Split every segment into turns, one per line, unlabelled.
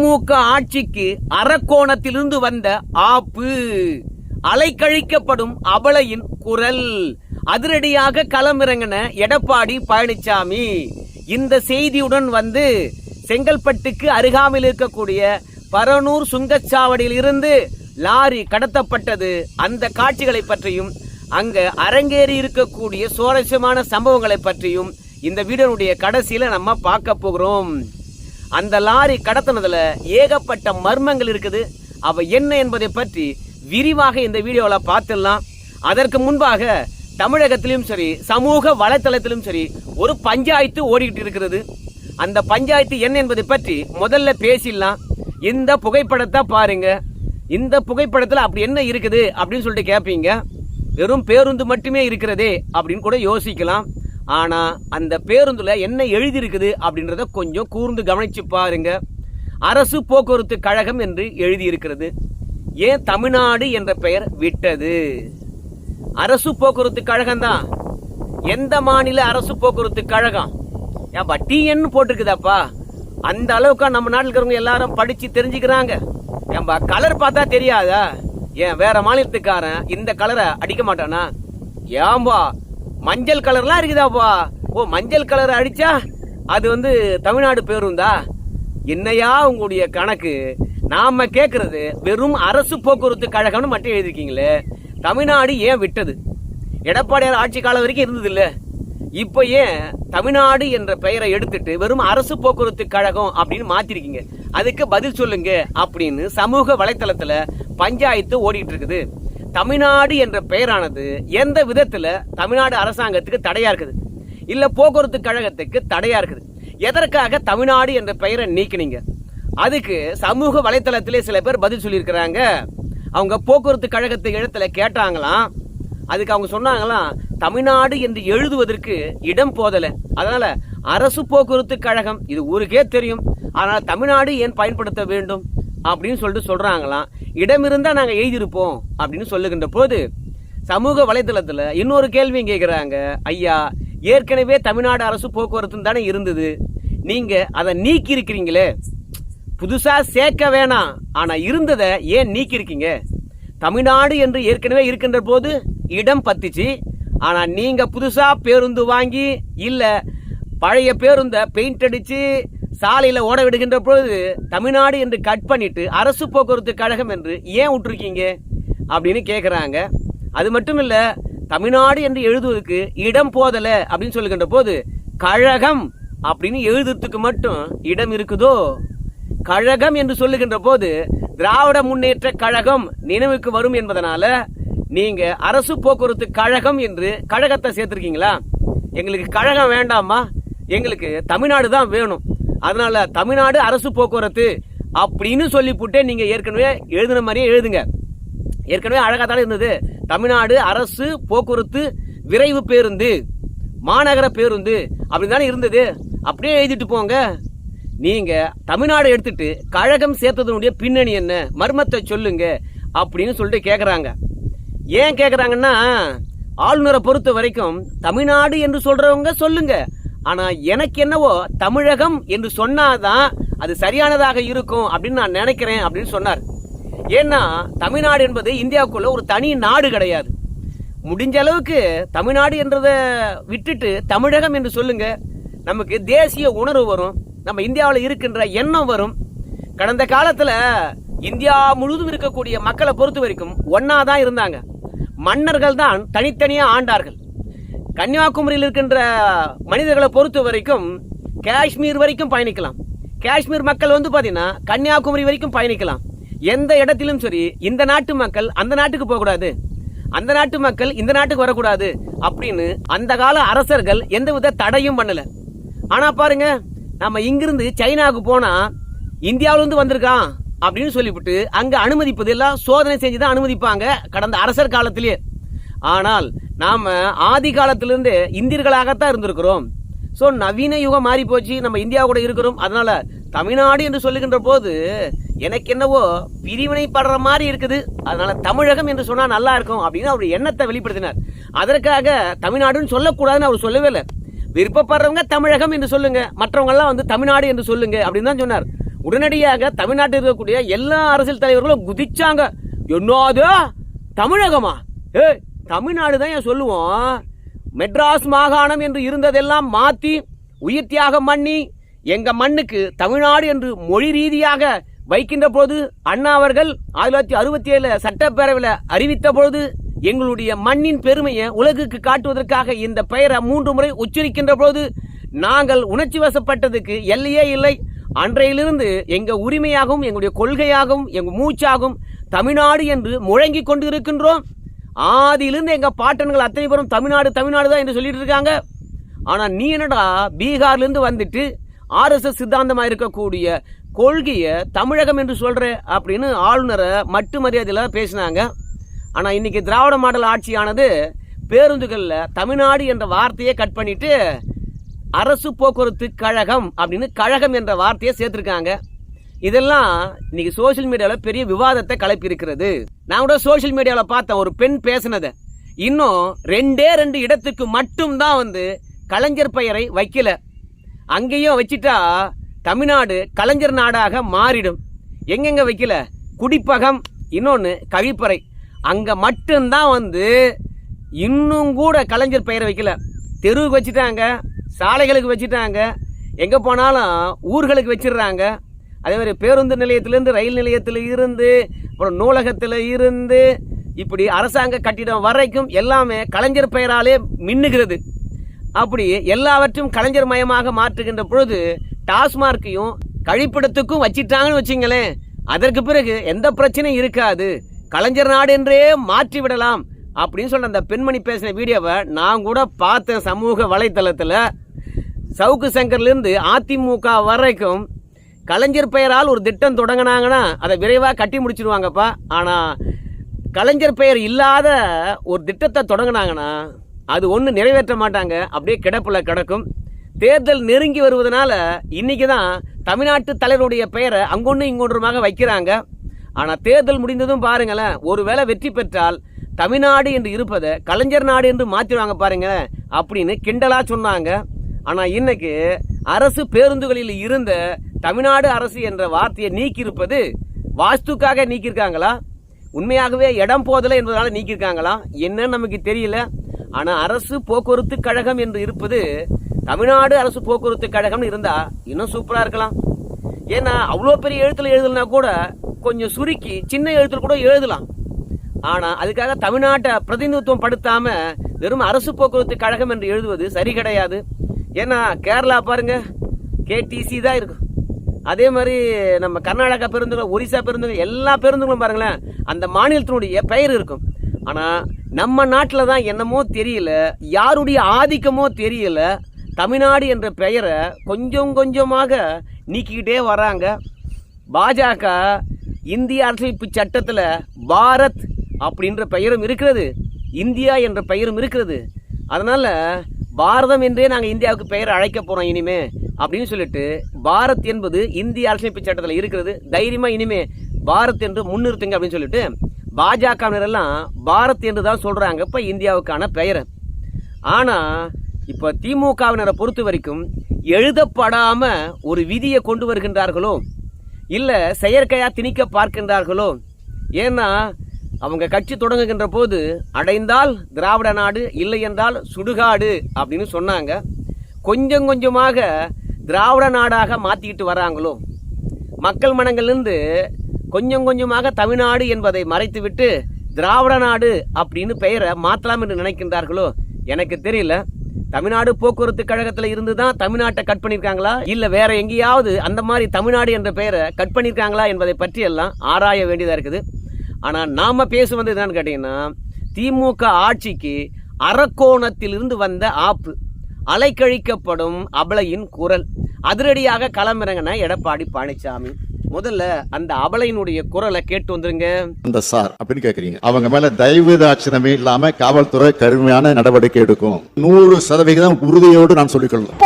திமுக ஆட்சிக்கு அரக்கோணத்திலிருந்து வந்த ஆப்பு. அலைக்கழிக்கப்படும் அபலையின் குரல். அதிரடியாக களமிறங்கின எடப்பாடி பழனிசாமி இந்த செய்தியுடன் வந்து செங்கல்பட்டுக்கு அருகாமையில் இருக்கக்கூடிய பரனூர் சுங்கச்சாவடியில் இருந்து லாரி கடத்தப்பட்டது. அந்த காட்சிகளை பற்றியும் அங்க அரங்கேறி இருக்கக்கூடிய சுவாரஸ்யமான சம்பவங்களை பற்றியும் இந்த வீடியோனுடைய கடைசியில நம்ம பார்க்க போகிறோம். அந்த லாரி கடத்தினதுல ஏகப்பட்ட மர்மங்கள் இருக்குது. அவ என்ன என்பதை பற்றி விரிவாக இந்த வீடியோவில் பார்த்துடலாம். அதற்கு முன்பாக தமிழகத்திலும் சரி சமூக வலைத்தளத்திலும் சரி ஒரு பஞ்சாயத்து ஓடிக்கிட்டு இருக்கிறது. அந்த பஞ்சாயத்து என்ன என்பதை பற்றி முதல்ல பேசிடலாம். இந்த புகைப்படத்தை பாருங்க. இந்த புகைப்படத்தில் அப்படி என்ன இருக்குது அப்படின்னு சொல்லிட்டு கேட்பீங்க வெறும் பேருந்து மட்டுமே இருக்கிறதே அப்படின்னு கூட யோசிக்கலாம். ஆனால் அந்த பேருந்தில் என்ன எழுதியிருக்குது அப்படின்றத கொஞ்சம் கூர்ந்து கவனித்து பாருங்க. அரசு போக்குவரத்து கழகம் என்று எழுதியிருக்கிறது. ஏன் தமிழ்நாடு என்ற பெயர் விட்டது? அரசு போக்குவரத்து கழகம் தான் எந்த மாநில அரசு போக்குவரத்து கழகம்? ஏன்பா டிஎன்னு போட்டிருக்குதாப்பா? அந்த அளவுக்கு நம்ம நாட்டில் இருக்கிறவங்க எல்லாரும் படித்து தெரிஞ்சுக்கிறாங்க. ஏன்பா கலர் பார்த்தா தெரியாதா? ஏன் வேற மாநிலத்துக்காரன் இந்த கலரை அடிக்க மாட்டானா? ஏம்பா மஞ்சள் கலர்லாம் இருக்குதாப்பா. ஓ மஞ்சள் கலர் அடித்தா அது வந்து தமிழ்நாடு பேருந்தா? என்னையா உங்களுடைய கணக்கு? நாம் கேட்குறது வெறும் அரசு போக்குவரத்து கழகம்னு மட்டும் எழுதிருக்கீங்களே. தமிழ்நாடு ஏன் விட்டது? எடப்பாடியார் ஆட்சி காலம் வரைக்கும் இருந்தது இல்லை இப்போ ஏன் தமிழ்நாடு என்ற பெயரை எடுத்துட்டு வெறும் அரசு போக்குவரத்து கழகம் அப்படின்னு மாத்திருக்கீங்க? அதுக்கு பதில் சொல்லுங்க அப்படின்னு சமூக வலைத்தளத்துல பஞ்சாயத்து ஓடிட்டு இருக்குது. தமிழ்நாடு என்ற பெயரானது எந்த விதத்தில் தமிழ்நாடு அரசாங்கத்துக்கு தடையா இருக்குது? இல்ல போக்குவரத்து கழகத்துக்கு தடையா இருக்குது? எதற்காக தமிழ்நாடு என்ற பெயரை நீக்கினீங்க? அதுக்கு சமூக வலைத்தளத்திலே சில பேர் பதில் சொல்லியிருக்கிறாங்க. அவங்க போக்குவரத்து கழகத்து இடத்துல கேட்டாங்களாம். அதுக்கு அவங்க சொன்னாங்களாம் தமிழ்நாடு என்று எழுதுவதற்கு இடம் போதலை. அதனால அரசு போக்குவரத்து கழகம் இது ஊருக்கே தெரியும். அதனால் தமிழ்நாடு ஏன் பயன்படுத்த வேண்டும்? அப்படின்னு சொல்லிட்டு சொல்கிறாங்களாம் இடம் இருந்தால் நாங்கள் எழுதியிருப்போம் அப்படின்னு சொல்லுகின்ற போது சமூக வலைதளத்தில் இன்னொரு கேள்வியும் கேட்குறாங்க ஐயா ஏற்கனவே தமிழ்நாடு அரசு போக்குவரத்து தானே இருந்தது. நீங்கள் அதை நீக்கி இருக்கிறீங்களே புதுசாக சேர்க்க வேணாம். ஆனால் இருந்ததை ஏன் நீக்கியிருக்கீங்க? தமிழ்நாடு என்று ஏற்கனவே இருக்கின்ற போது இடம் பத்துச்சு. ஆனால் நீங்கள் புதுசாக பேருந்து வாங்கி இல்லை பழைய பேருந்தை பெயிண்ட் அடித்து சாலையில் ஓட விடுகின்ற பொழுது தமிழ்நாடு என்று கட் பண்ணிட்டு அரசு போக்குவரத்து கழகம் என்று ஏன் விட்டுருக்கீங்க? அப்படின்னு கேட்குறாங்க அது மட்டும் இல்லை தமிழ்நாடு என்று எழுதுவதற்கு இடம் போதலை அப்படின்னு சொல்லுகின்ற போது கழகம் அப்படின்னு எழுதுறதுக்கு மட்டும் இடம் இருக்குதோ? கழகம் என்று சொல்லுகின்ற போது திராவிட முன்னேற்ற கழகம் நினைவுக்கு வரும் என்பதனால நீங்க அரசு போக்குவரத்து கழகம் என்று கழகத்தை சேர்த்திருக்கீங்களா? எங்களுக்கு கழகம் வேண்டாமா எங்களுக்கு தமிழ்நாடு தான் வேணும். அதனால் தமிழ்நாடு அரசு போக்குவரத்து அப்படின்னு சொல்லிவிட்டு நீங்கள் ஏற்கனவே எழுதின மாதிரியே எழுதுங்க. ஏற்கனவே அழகாக தானே இருந்தது. தமிழ்நாடு அரசு போக்குவரத்து விரைவு பேருந்து மாநகர பேருந்து அப்படின்னு தானே இருந்தது. அப்படியே எழுதிட்டு போங்க. நீங்கள் தமிழ்நாடு எடுத்துட்டு கழகம் சேர்த்ததனுடைய பின்னணி என்ன? மர்மத்தை சொல்லுங்க அப்படின்னு சொல்லிட்டு கேட்குறாங்க ஏன் கேட்குறாங்கன்னா ஆளுநரை பொறுத்த வரைக்கும் தமிழ்நாடு என்று சொல்கிறவங்க சொல்லுங்கள் ஆனால் எனக்கு என்னவோ தமிழகம் என்று சொன்னாதான் அது சரியானதாக இருக்கும் அப்படின்னு நான் நினைக்கிறேன் அப்படின்னு சொன்னார். ஏன்னா தமிழ்நாடு என்பது இந்தியாவுக்குள்ள ஒரு தனி நாடு கிடையாது. முடிஞ்ச அளவுக்கு தமிழ்நாடு என்றதை விட்டுட்டு தமிழகம் என்று சொல்லுங்க. நமக்கு தேசிய உணர்வு வரும். நம்ம இந்தியாவில் இருக்கின்ற எண்ணம் வரும். கடந்த காலத்தில் இந்தியா முழுவதும் இருக்கக்கூடிய மக்களை பொறுத்த வரைக்கும் ஒன்னா தான் இருந்தாங்க. மன்னர்கள் தான் தனித்தனியாக ஆண்டார்கள். கன்னியாகுமரியில் இருக்கின்ற மனிதர்களை பொறுத்த வரைக்கும் காஷ்மீர் வரைக்கும் பயணிக்கலாம். காஷ்மீர் மக்கள் வந்து பார்த்தீங்கன்னா கன்னியாகுமரி வரைக்கும் பயணிக்கலாம். எந்த இடத்திலும் சரி இந்த நாட்டு மக்கள் அந்த நாட்டுக்கு போகக்கூடாது. அந்த நாட்டு மக்கள் இந்த நாட்டுக்கு வரக்கூடாது அப்படின்னு அந்த கால அரசர்கள் எந்தவித தடையும் பண்ணல. ஆனா பாருங்க நம்ம இங்கிருந்து சைனாவுக்கு போனா இந்தியாவிலேருந்து வந்திருக்கான் அப்படின்னு சொல்லிவிட்டு அங்க அனுமதிப்பது எல்லாம் சோதனை செஞ்சுதான் அனுமதிப்பாங்க கடந்த அரசர் காலத்திலேயே. ஆனால் நாம் ஆதி காலத்திலிருந்து இந்தியர்களாகத்தான் இருந்திருக்கிறோம். ஸோ நவீன யுகம் மாறி போச்சு. நம்ம இந்தியா கூட இருக்கிறோம். அதனால தமிழ்நாடு என்று சொல்லுகின்ற போது எனக்கு என்னவோ பிரிவினைப்படுற மாதிரி இருக்குது. அதனால தமிழகம் என்று சொன்னால் நல்லா இருக்கும் அப்படின்னு அவர் எண்ணத்தை வெளிப்படுத்தினார். அதற்காக தமிழ்நாடுன்னு சொல்லக்கூடாதுன்னு அவர் சொல்லவே இல்லை. விருப்பப்படுறவங்க தமிழகம் என்று சொல்லுங்க. மற்றவங்கெல்லாம் வந்து தமிழ்நாடு என்று சொல்லுங்க அப்படின்னு தான் சொன்னார். உடனடியாக தமிழ்நாட்டில் இருக்கக்கூடிய எல்லா அரசியல் தலைவர்களும் குதிச்சாங்க. என்னது? தமிழகமா? ஏ தமிழ்நாடு தான் ஏன் சொல்லுவோம்? மெட்ராஸ் மாகாணம் என்று இருந்ததெல்லாம் மாற்றி உயிர் தியாகம் பண்ணி எங்கள் மண்ணுக்கு தமிழ்நாடு என்று மொழி ரீதியாக வைக்கின்ற போது அண்ணா அவர்கள் ஆயிரத்தி தொள்ளாயிரத்தி அறுபத்தி ஏழு சட்டப்பேரவையில் அறிவித்த பொழுது எங்களுடைய மண்ணின் பெருமையை உலகுக்கு காட்டுவதற்காக இந்த பெயரை மூன்று முறை உச்சரிக்கின்ற போது நாங்கள் உணர்ச்சி வசப்பட்டதுக்கு எல்லையே இல்லை. அன்றையிலிருந்து எங்கள் உரிமையாகவும் எங்களுடைய கொள்கையாகவும் எங்கள் மூச்சாகவும் தமிழ்நாடு என்று முழங்கி கொண்டு இருக்கின்றோம் ஆதியிலிருந்து எங்கள் பாட்டன்கள் அத்தனை பேரும் தமிழ்நாடு தமிழ்நாடு தான் என்று சொல்லிட்டு இருக்காங்க. ஆனால் நீ என்னடா பீகார்லேருந்து வந்துட்டு ஆர்எஸ்எஸ் சித்தாந்தமாக இருக்கக்கூடிய கொள்கையை தமிழகம் என்று சொல்கிற அப்படின்னு ஆளுநரை மட்டு மரியாதையில் பேசினாங்க. ஆனால் இன்னைக்கு திராவிட மாடல் ஆட்சியானது பேருந்துகளில் தமிழ்நாடு என்ற வார்த்தையை கட் பண்ணிவிட்டு அரசு போக்குவரத்து கழகம் அப்படின்னு கழகம் என்ற வார்த்தையை சேர்த்துருக்காங்க. இதெல்லாம் இன்னைக்கு சோஷியல் மீடியாவில் பெரிய விவாதத்தை கிளப்பி இருக்கிறது நான் கூட சோஷியல் மீடியாவில் பார்த்தேன் ஒரு பெண் பேசினதை. இன்னும் ரெண்டே ரெண்டு இடத்துக்கு மட்டும்தான் வந்து கலைஞர் பெயரை வைக்கல. அங்கேயும் வச்சிட்டா தமிழ்நாடு கலைஞர் நாடாக மாறிடும். எங்கெங்க வைக்கல? குடிப்பகம் இன்னொன்று கழிப்பறை. அங்கே மட்டும்தான் வந்து இன்னும் கூட கலைஞர் பெயரை வைக்கல. தெருவுக்கு வச்சுட்டாங்க சாலைகளுக்கு வச்சுட்டாங்க எங்கே போனாலும் ஊர்களுக்கு வச்சிடுறாங்க. அதே மாதிரி பேருந்து நிலையத்திலேருந்து ரயில் நிலையத்தில் இருந்து அப்புறம் நூலகத்தில் இருந்து இப்படி அரசாங்க கட்டிடம் வரைக்கும் எல்லாமே கலைஞர் பெயராலே மின்னுகிறது. அப்படி எல்லாவற்றையும் கலைஞர் மயமாக மாற்றுகின்ற பொழுது டாஸ்மார்க்கையும் கழிப்பிடத்துக்கும் வச்சிட்டாங்கன்னு வச்சிங்களேன். அதற்கு பிறகு எந்த பிரச்சனையும் இருக்காது. கலைஞர் நாடு என்றே மாற்றி விடலாம் அப்படின்னு சொன்ன அந்த பெண்மணி பேசின வீடியோவை நான் கூட பார்த்தேன் சமூக வலைத்தளத்தில் சவுக்கு சங்கர்லேருந்து அதிமுக வரைக்கும் கலைஞர் பெயரால் ஒரு திட்டம் தொடங்கினாங்கன்னா அதை விரைவாக கட்டி முடிச்சிருவாங்கப்பா. ஆனால் கலைஞர் பெயர் இல்லாத ஒரு திட்டத்தை தொடங்கினாங்கன்னா அது ஒன்று நிறைவேற்ற மாட்டாங்க. அப்படியே கிடப்பில் கிடக்கும். தேர்தல் நெருங்கி வருவதனால இன்றைக்கி தான் தமிழ்நாட்டு தலைவருடைய பெயரை அங்கொன்று இங்கொன்றுமாக வைக்கிறாங்க. ஆனால் தேர்தல் முடிந்ததும் பாருங்களேன் ஒருவேளை வெற்றி பெற்றால் தமிழ்நாடு என்று இருப்பதை கலைஞர் நாடு என்று மாற்றிடுவாங்க பாருங்களேன் அப்படின்னு கிண்டலாக சொன்னாங்க. ஆனால் இன்னைக்கு அரசு பேருந்துகளில் இருந்த தமிழ்நாடு அரசு என்ற வார்த்தையை நீக்கியிருப்பது வாஸ்துக்காக நீக்கியிருக்காங்களா? உண்மையாகவே இடம் போதலை என்பதனால நீக்கியிருக்காங்களா? என்னன்னு நமக்கு தெரியல. ஆனால் அரசு போக்குவரத்து கழகம் என்று இருப்பது தமிழ்நாடு அரசு போக்குவரத்து கழகம் இருந்தால் இன்னும் சூப்பராக இருக்கலாம். ஏன்னா அவ்வளோ பெரிய எழுத்துல எழுதலனா கூட கொஞ்சம் சுருக்கி சின்ன எழுத்துல கூட எழுதலாம். ஆனால் அதுக்காக தமிழ்நாட்டை பிரதிநிதித்துவம் படுத்தாமல் வெறும் அரசு போக்குவரத்து கழகம் என்று எழுதுவது சரி கிடையாது. ஏன்னா கேரளா பாருங்க கேடிசி தான் இருக்கும் அதே மாதிரி நம்ம கர்நாடகா பேருந்துகள் ஒரிசா பேருந்துகள் எல்லா பேருந்துகளும் பாருங்களேன் அந்த மாநிலத்தினுடைய பெயர் இருக்கும். ஆனால் நம்ம நாட்டில் தான் என்னமோ தெரியல யாருடைய ஆதிக்கமோ தெரியல தமிழ்நாடு என்ற பெயரை கொஞ்சம் கொஞ்சமாக நீக்கிக்கிட்டே வராங்க. பாஜக இந்திய அரசமைப்பு சட்டத்தில் பாரத் அப்படின்ற பெயரும் இருக்கிறது இந்தியா என்ற பெயரும் இருக்கிறது. அதனால் பாரதம் என்றே நாங்கள் இந்தியாவுக்கு பெயர் அழைக்க போகிறோம் இனிமே. அப்படின்னு சொல்லிட்டு பாரத் என்பது இந்திய அரசமைப்பு சட்டத்தில் இருக்கிறது. தைரியமாக இனிமே பாரத் என்று முன்னிறுத்துங்க அப்படின்னு சொல்லிட்டு பாஜகவினரெல்லாம் பாரத் என்று தான் சொல்கிறாங்க இப்போ இந்தியாவுக்கான பெயரை. ஆனால் இப்போ திமுகவினரை பொறுத்த வரைக்கும் எழுதப்படாமல் ஒரு விதியை கொண்டு வருகின்றார்களோ? இல்லை செயற்கையாக திணிக்க பார்க்கின்றார்களோ? ஏன்னா அவங்க கட்சி தொடங்குகின்ற போது அடைந்தால் திராவிட நாடு இல்லை என்றால் சுடுகாடு அப்படின்னு சொன்னாங்க. கொஞ்சம் கொஞ்சமாக திராவிட நாடாக மாற்றிக்கிட்டு வராங்களோ? மக்கள் மனங்களிலிருந்து கொஞ்சம் கொஞ்சமாக தமிழ்நாடு என்பதை மறைத்துவிட்டு திராவிட நாடு அப்படின்னு பெயரை மாற்றலாம் என்று நினைக்கின்றார்களோ? எனக்கு தெரியல. தமிழ்நாடு போக்குவரத்து கழகத்தில் இருந்து தான் தமிழ்நாட்டை கட் பண்ணியிருக்காங்களா இல்லை வேற எங்கேயாவது அந்த மாதிரி தமிழ்நாடு என்ற பெயரை கட் பண்ணியிருக்காங்களா என்பதை பற்றி எல்லாம் ஆராய வேண்டியதாக இருக்குது. ஆனால் நாம் பேசுவது என்னன்னு கேட்டிங்கன்னா திமுக ஆட்சிக்கு அரக்கோணத்திலிருந்து வந்த ஆப்பு. அலைக்கழிக்கப்படும் அபலையின் குரல். அதிரடியாக களமிறங்கின எடப்பாடி பழனிசாமி முதல்ல அந்த அபலையினுடைய குரலை கேட்டு வந்துருங்க.
அந்த சார் அப்படின்னு கேக்குறீங்க. அவங்க மேல தயவு தாட்சணமே இல்லாம காவல்துறை கடுமையான நடவடிக்கை எடுக்கும். நூறு சதவிகிதம் உறுதியோடு நான் சொல்லிக்கொள்ளும்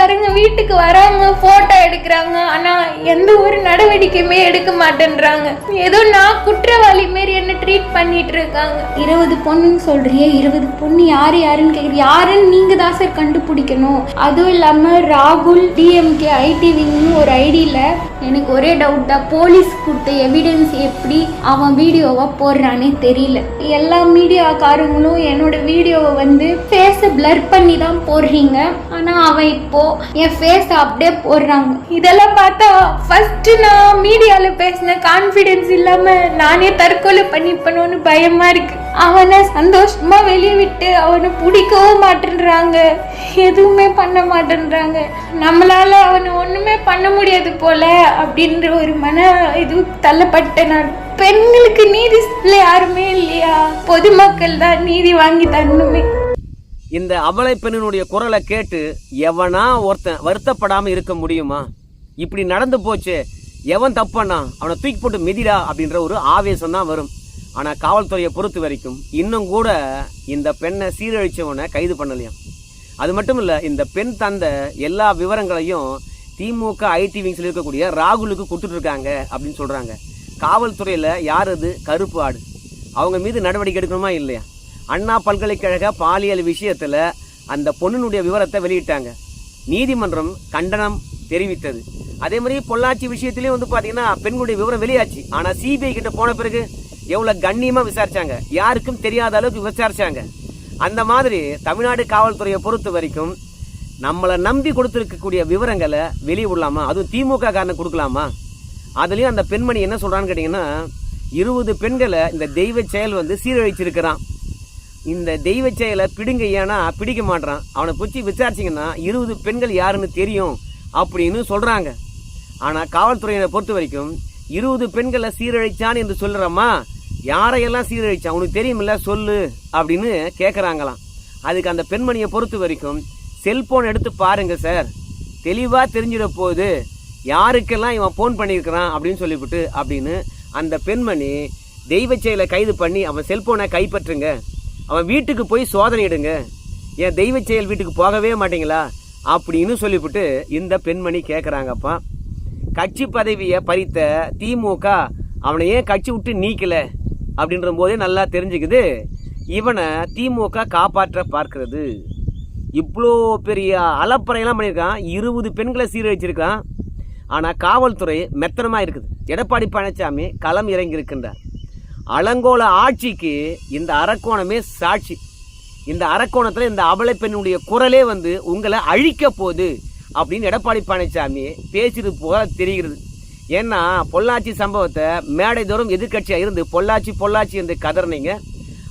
போலீஸ்காரங்க வீட்டுக்கு வராங்க போட்டோ எடுக்கிறாங்க. ஆனா எந்த ஒரு நடவடிக்கையுமே எடுக்க மாட்டேன்றாங்க. ஏதோ நான் குற்றவாளி மாரி என்ன ட்ரீட் பண்ணிட்டு இருக்காங்க. இருபது பொண்ணுன்னு சொல்றியே இருபது பொண்ணு யாரு யாருன்னு கேக்குறீங்க யாருன்னு நீங்க தான் சார் கண்டுபிடிக்கணும். அதுவும் இல்லாமல் ராகுல் டிஎம்கே ஐடி விங்னு ஒரு ஐடியில் எனக்கு ஒரே டவுட் தான். போலீஸ் கொடுத்த எவிடன்ஸ் எப்படி அவன் வீடியோவை போடுறானே தெரியல. எல்லா மீடியாக்காரங்களும் என்னோட வீடியோவை வந்து ஃபேஸை பிளர் பண்ணி தான் போடுறீங்க. ஆனால் அவன் இப்போ என் ஃபேஸை அப்படியே போடுறாங்க. இதெல்லாம் பார்த்தா ஃபஸ்ட்டு நான் மீடியாவில் பேசின கான்ஃபிடென்ஸ் இல்லாமல் நானே தற்கொலை பண்ணிப்பணும்னு பயமாக இருக்கு. அவனை சந்தோஷமாக வெளியே விட்டு அவனை பிடிக்கவும் மாட்டேன்றாங்க. எதுவுமே பண்ண மாட்டேன்றாங்க. நம்மளால் அவனை ஒன்றுமே பண்ண முடியாது போல அப்படின்ற ஒரு மன இது தள்ளப்பட்டேன் நான். பெண்களுக்கு நீதி யாருமே இல்லையா? பொதுமக்கள் தான் நீதி வாங்கி தரணுமே.
இந்த அபலை பெண்ணினுடைய குரலை கேட்டு எவனா ஒருத்தன் வருத்தப்படாமல் இருக்க முடியுமா? இப்படி நடந்து போச்சு எவன் தப்பானா அவனை தூக்கி போட்டு மிதிடா அப்படின்ற ஒரு ஆவேசம் தான் வரும். ஆனால் காவல்துறையை பொறுத்த வரைக்கும் இன்னும் கூட இந்த பெண்ணை சீரழிச்சவனை கைது பண்ணலையாம். அது மட்டும் இல்லை இந்த பெண் தந்த எல்லா விவரங்களையும் திமுக ஐடி விங்ஸில் இருக்கக்கூடிய ராகுலுக்கு கொடுத்துட்ருக்காங்க அப்படின்னு சொல்கிறாங்க காவல்துறையில் யார் அது? கருப்பு ஆடு. அவங்க மீது நடவடிக்கை எடுக்கணுமா இல்லையா? அண்ணா பல்கலைக்கழக பாலியல் விஷயத்தில் அந்த பொண்ணினுடைய விவரத்தை வெளியிட்டாங்க. நீதிமன்றம் கண்டனம் தெரிவித்தது. அதே மாதிரி பொள்ளாச்சி விஷயத்திலையும் வந்து பார்த்தீங்கன்னா பெண்களுடைய விவரம் வெளியாச்சு. ஆனால் சிபிஐ கிட்ட போன பிறகு எவ்வளோ கண்ணியமாக விசாரிச்சாங்க. யாருக்கும் தெரியாத அளவுக்கு விசாரிச்சாங்க. அந்த மாதிரி தமிழ்நாடு காவல்துறையை பொறுத்த வரைக்கும் நம்மளை நம்பி கொடுத்துருக்கக்கூடிய விவரங்களை வெளியே விடலாமா? அதுவும் திமுக காரனை கொடுக்கலாமா? அதுலேயும் அந்த பெண்மணி என்ன சொல்கிறான்னு கேட்டிங்கன்னா இருபது பெண்களை இந்த தெய்வ செயல் வந்து சீரழிச்சிருக்கிறான். இந்த தெய்வ செயலை பிடுங்க ஏன்னா பிடிக்க மாட்டான் அவனை பிடிச்சி விசாரிச்சிங்கன்னா இருபது பெண்கள் யாருன்னு தெரியும் அப்படின்னு சொல்கிறாங்க ஆனால் காவல்துறையினை பொறுத்த வரைக்கும் இருபது பெண்களை சீரழிச்சான்னு என்று சொல்லுறம்மா. யாரையெல்லாம் சீரழிச்சான்? உனக்கு தெரியுமில்ல? சொல்லு அப்படின்னு கேட்குறாங்களாம் அதுக்கு அந்த பெண்மணியை பொறுத்த வரைக்கும் செல்போன் எடுத்து பாருங்க சார். தெளிவாக தெரிஞ்சிட போகுது. யாருக்கெல்லாம் இவன் ஃபோன் பண்ணியிருக்கிறான் அப்படின்னு சொல்லிவிட்டு அப்படின்னு அந்த பெண்மணி தெய்வ செயலை கைது பண்ணி அவன் செல்போனை கைப்பற்றுங்க. அவன் வீட்டுக்கு போய் சோதனை இடுங்க என் தெய்வ செயல் வீட்டுக்கு போகவே மாட்டீங்களா? அப்படின்னு சொல்லிவிட்டு இந்த பெண்மணி கேட்குறாங்கப்பா கட்சி பதவியை பறித்த திமுக அவனை ஏன் கட்சி விட்டு நீக்கல? அப்படின்ற போதே நல்லா தெரிஞ்சுக்குது. இவனை திமுக காப்பாற்ற பார்க்கிறது. இவ்வளோ பெரிய அலப்பறையெல்லாம் பண்ணியிருக்கான். இருபது பெண்களை சீரழிச்சிருக்கான். ஆனால் காவல்துறை மெத்தனமாக இருக்குது. எடப்பாடி பழனிசாமி களம் இறங்கியிருக்கின்றார். அலங்கோல ஆட்சிக்கு இந்த அரக்கோணமே சாட்சி. இந்த அரக்கோணத்தில் இந்த அபலை பெண்ணுடைய குரலே வந்து உங்களை அழிக்க போகுது அப்படின்னு எடப்பாடி பழனிசாமி பேசியது போல தெரிகிறது. ஏன்னா பொள்ளாச்சி சம்பவத்தை மேடை தோறும் எதிர்க்கட்சியாக இருந்து பொள்ளாச்சி பொள்ளாச்சி என்று கதறினீங்க.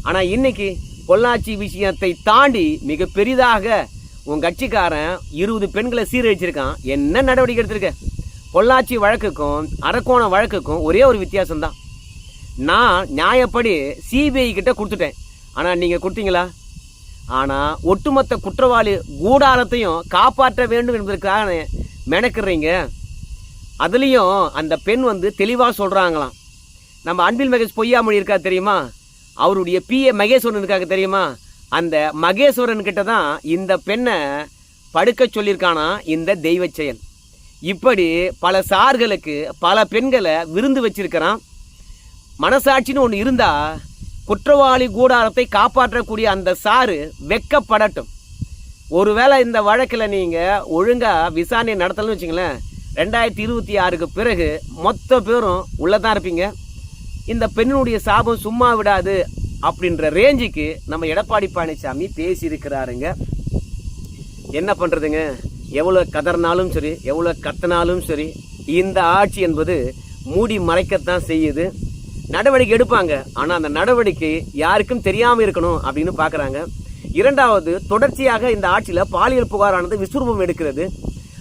ஆனால் இன்னைக்கு பொள்ளாச்சி விஷயத்தை தாண்டி மிக பெரிதாக உன் கட்சிக்காரன் இருபது பெண்களை சீரழிச்சிருக்கான். என்ன நடவடிக்கை எடுத்திருக்க? பொள்ளாச்சி வழக்குக்கும் அரக்கோணம் வழக்குக்கும் ஒரே ஒரு வித்தியாசம்தான். நான் நியாயப்படி சிபிஐ கிட்ட கொடுத்துட்டேன். ஆனால் நீங்கள் கொடுத்தீங்களா? ஆனால் ஒட்டுமொத்த குற்றவாளி கூடாரத்தையும் காப்பாற்ற வேண்டும் என்பதற்காக மெனக்கிறீங்க அதுலேயும் அந்த பெண் வந்து தெளிவாக சொல்கிறாங்களாம் நம்ம அன்பில் மகேஷ் பொய்யாமொழி இருக்கா தெரியுமா? அவருடைய பிஏ மகேஸ்வரன் இருக்காங்க தெரியுமா? அந்த மகேஸ்வரன் கிட்ட தான் இந்த பெண்ணை படுக்க சொல்லியிருக்கானா இந்த தெய்வ செயல். இப்படி பல சார்களுக்கு பல பெண்களை விருந்து வச்சிருக்கிறான். மனசாட்சின்னு ஒன்று இருந்தா குற்றவாளி கூடாரத்தை காப்பாற்றக்கூடிய அந்த சாரு வெக்கப்படட்டும். ஒருவேளை இந்த வழக்கில் நீங்கள் ஒழுங்காக விசாரணை நடத்தலன்னு வச்சுங்களேன் ரெண்டாயிரத்தி இருபத்தி ஆறுக்கு பிறகு மொத்த பேரும் உள்ளே தான் இருப்பீங்க. இந்த பெண்ணுடைய சாபம் சும்மா விடாது அப்படின்ற ரேஞ்சுக்கு நம்ம எடப்பாடி பழனிசாமி பேசியிருக்கிறாருங்க. என்ன பண்ணுறதுங்க எவ்வளோ கதறினாலும் சரி எவ்வளோ கத்தினாலும் சரி இந்த ஆட்சி என்பது மூடி மறைக்கத்தான் செய்யுது. நடவடிக்கை எடுப்பாங்க. ஆனால் அந்த நடவடிக்கை யாருக்கும் தெரியாமல் இருக்கணும் அப்படின்னு பார்க்குறாங்க இரண்டாவது தொடர்ச்சியாக இந்த ஆட்சியில் பாலியல் புகாரானது விஸ்வரூபம் எடுக்கிறது.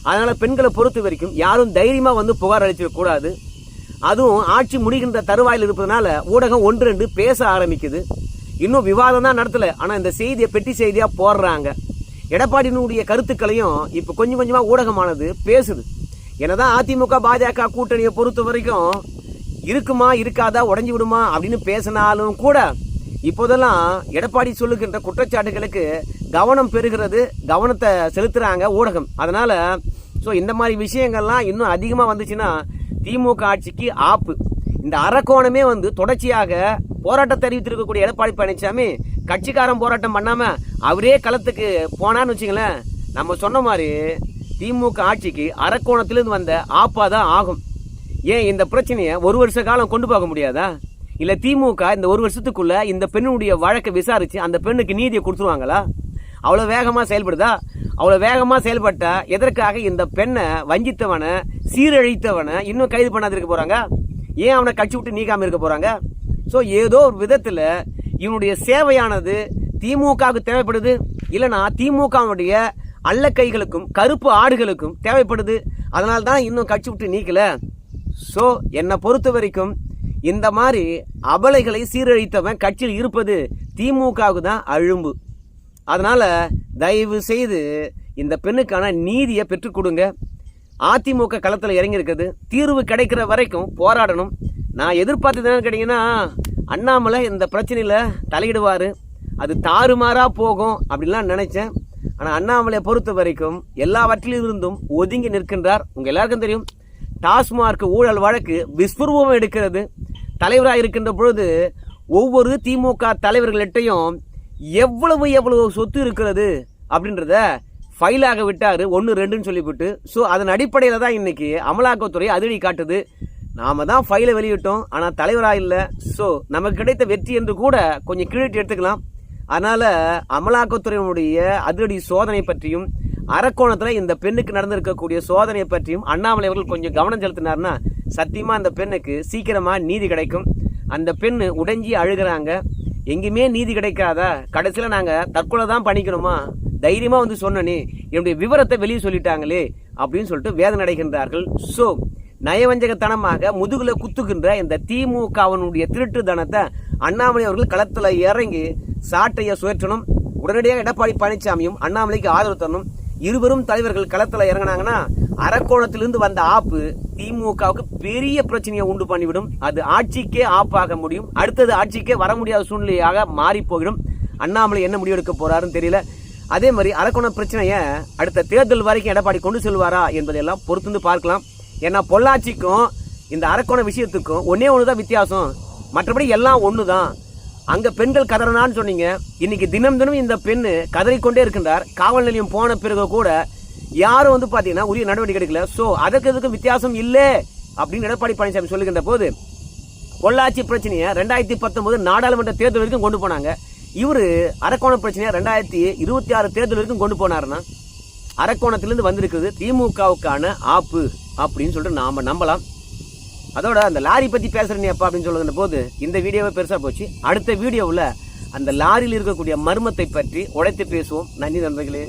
அதனால் பெண்களை பொறுத்த வரைக்கும் யாரும் தைரியமாக வந்து புகார் அளிச்சிடக்கூடாது அதுவும் ஆட்சி முடிகின்ற தருவாயில் இருப்பதனால ஊடகம் ஒன்று ரெண்டு பேச ஆரம்பிக்குது. இன்னும் விவாதம் தான் நடத்தலை. ஆனால் இந்த செய்தியை பெட்டி செய்தியாக போடுறாங்க. எடப்பாடியினுடைய கருத்துக்களையும் இப்போ கொஞ்சம் கொஞ்சமாக ஊடகமானது பேசுது. என்னதான் அதிமுக பாஜக கூட்டணியை பொறுத்த வரைக்கும் இருக்குமா இருக்காதா உடஞ்சி விடுமா அப்படின்னு பேசினாலும் கூட இப்போதெல்லாம் எடப்பாடி சொல்லுகின்ற குற்றச்சாட்டுகளுக்கு கவனம் பெறுகிறது கவனத்தை செலுத்துகிறாங்க ஊடகம். அதனால் ஸோ இந்த மாதிரி விஷயங்கள்லாம் இன்னும் அதிகமாக வந்துச்சுன்னா திமுக ஆட்சிக்கு ஆப்பு. இந்த அரக்கோணமே வந்து தொடர்ச்சியாக போராட்டத்தை தெரிவித்திருக்கக்கூடிய எடப்பாடி பழனிசாமி கட்சிக்காரன் போராட்டம் பண்ணாமல் அவரே களத்துக்கு போனான்னு வச்சுங்களேன் நம்ம சொன்ன மாதிரி திமுக ஆட்சிக்கு அரக்கோணத்திலிருந்து வந்த ஆப்பாக தான் ஆகும். ஏன் இந்த பிரச்சனையை ஒரு வருஷ காலம் கொண்டு போக முடியாதா? இல்ல திமுக இந்த ஒரு வருஷத்துக்குள்ள இந்த பெண்ணுடைய வழக்கை விசாரிச்சு அந்த பெண்ணுக்கு நீதியை கொடுத்துருவாங்களா? அவ்வளோ வேகமாக செயல்படுதா? அவ்வளோ வேகமாக செயல்பட்டா எதற்காக இந்த பெண்ணை வஞ்சித்தவனை சீரழித்தவனை இன்னும் கைது பண்ணாது இருக்க போறாங்க? ஏன் அவனை கட்சி விட்டு நீக்காமல் இருக்க போறாங்க? ஸோ ஏதோ ஒரு விதத்தில் இவனுடைய சேவையானது திமுகவுக்கு தேவைப்படுது. இல்லைனா திமுகவுடைய அல்ல கைகளுக்கும் கருப்பு ஆடுகளுக்கும் தேவைப்படுது. அதனால தான் இன்னும் கட்சி விட்டு நீக்கலை. ஸோ என்னை பொறுத்த வரைக்கும் இந்த மாதிரி அபலைகளை சீரழித்தவன் கட்சியில் இருப்பது திமுகவுக்கு தான் அழும்பு. அதனால் தயவு செய்து இந்த பெண்ணுக்கான நீதியை பெற்றுக் கொடுங்க. அதிமுக களத்தில் இறங்கியிருக்குது தீர்வு கிடைக்கிற வரைக்கும் போராடணும். நான் எதிர்பார்த்தது என்னன்னு கேட்டிங்கன்னா அண்ணாமலை இந்த பிரச்சனையில் தலையிடுவார். அது தாறுமாறாக போகும் அப்படின்லாம் நினச்சேன். ஆனால் அண்ணாமலையை பொறுத்த வரைக்கும் எல்லாவற்றிலும் இருந்தும் ஒதுங்கி நிற்கின்றார். உங்கள் எல்லாருக்கும் தெரியும். டாஸ்மார்க் ஊழல் வழக்கு விஸ்வரூபம் எடுக்கிறது. தலைவராக இருக்கின்ற பொழுது ஒவ்வொரு திமுக தலைவர்கள்ட்டையும் எவ்வளவு எவ்வளவு சொத்து இருக்கிறது அப்படின்றத ஃபைலாக விட்டார். ஒன்று ரெண்டுன்னு சொல்லிவிட்டு. ஸோ அதன் அடிப்படையில் தான் இன்னைக்கு அமலாக்கத்துறை அதிரடி காட்டுது. நாம தான் ஃபைலை வெளியிட்டோம். ஆனால் தலைவராக இல்லை. ஸோ நமக்கு கிடைத்த வெற்றி என்று கூட கொஞ்சம் கீழிட்டு எடுத்துக்கலாம். அதனால் அமலாக்கத்துறையினுடைய அதிரடி சோதனை பற்றியும் அரக்கோணத்தில் இந்த பெண்ணுக்கு நடந்திருக்கக்கூடிய சோதனை பற்றியும் அண்ணாமலை அவர்கள் கொஞ்சம் கவனம் செலுத்தினார்னா சத்தியமா அந்த பெண்ணுக்கு சீக்கிரமா நீதி கிடைக்கும். அந்த பெண்ணு உடைஞ்சி அழுகிறாங்க. எங்கேயுமே நீதி கிடைக்காதா? கடைசியில் நாங்கள் தற்கொலை தான் பண்ணிக்கணுமா? தைரியமாக வந்து சொன்னனே என்னுடைய விவரத்தை வெளியே சொல்லிட்டாங்களே அப்படின்னு சொல்லிட்டு வேதனை அடைகின்றார்கள். ஸோ நயவஞ்சகத்தனமாக முதுகில் குத்துகின்ற இந்த திமுகவனுடைய திருட்டு தனத்தை அண்ணாமலை அவர்கள் களத்தில் இறங்கி சாட்டையை சுழற்றணும். உடனடியாக எடப்பாடி பழனிசாமியும் அண்ணாமலைக்கு ஆதரவு தரணும். இருவரும் தலைவர்கள் களத்தில் இறங்கினாங்கன்னா அரக்கோணத்திலிருந்து வந்த ஆப்பு திமுகவுக்கு பெரிய பிரச்சனையை உண்டு பண்ணிவிடும். அது ஆட்சிக்கே ஆப்பாக முடியும். அடுத்தது ஆட்சிக்கே வர முடியாத சூழ்நிலையாக மாறி போயிடும் அண்ணாமலை என்ன முடிவெடுக்க போறாருன்னு தெரியல. அதே மாதிரி அரக்கோண பிரச்சனையை அடுத்த தேர்தல் வரைக்கும் எடப்பாடி கொண்டு செல்வாரா என்பதையெல்லாம் பொறுத்துந்து பார்க்கலாம். ஏன்னா பொள்ளாச்சிக்கும் இந்த அரக்கோண விஷயத்துக்கும் ஒன்னே ஒன்று தான் வித்தியாசம். மற்றபடி எல்லாம் ஒன்று தான் அங்க பெண்கள் கதறனான்னு சொன்னீங்க. இன்னைக்கு தினம் தினம் இந்த பெண்ணு கதறிக்கொண்டே இருக்கின்றார். காவல் நிலையம் போன பிறகு கூட யாரும் வந்து பாத்தீங்கன்னா உரிய நடவடிக்கை எடுக்கல. ஸோ அதற்கு இதுக்கும் வித்தியாசம் இல்லை அப்படின்னு எடப்பாடி பழனிசாமி சொல்லுகின்ற போது பொள்ளாச்சி பிரச்சனையை ரெண்டாயிரத்தி பத்தொன்பது நாடாளுமன்ற தேர்தல் வரைக்கும் கொண்டு போனாங்க. இவரு அரக்கோண பிரச்சனையை ரெண்டாயிரத்தி இருபத்தி ஆறு தேர்தல் வரைக்கும் கொண்டு போனாருன்னா அரக்கோணத்திலிருந்து வந்திருக்குது திமுகவுக்கான ஆப்பு அப்படின்னு சொல்லிட்டு நாம நம்பலாம். அதோட அந்த லாரி பத்தி நீ அப்பா அப்படின்னு சொல்லுகிற போது இந்த வீடியோவே பெருசாக போச்சு. அடுத்த வீடியோவில் அந்த லாரியில் இருக்கக்கூடிய மர்மத்தை பற்றி உடைத்து பேசுவோம். நன்றி நண்பர்களே.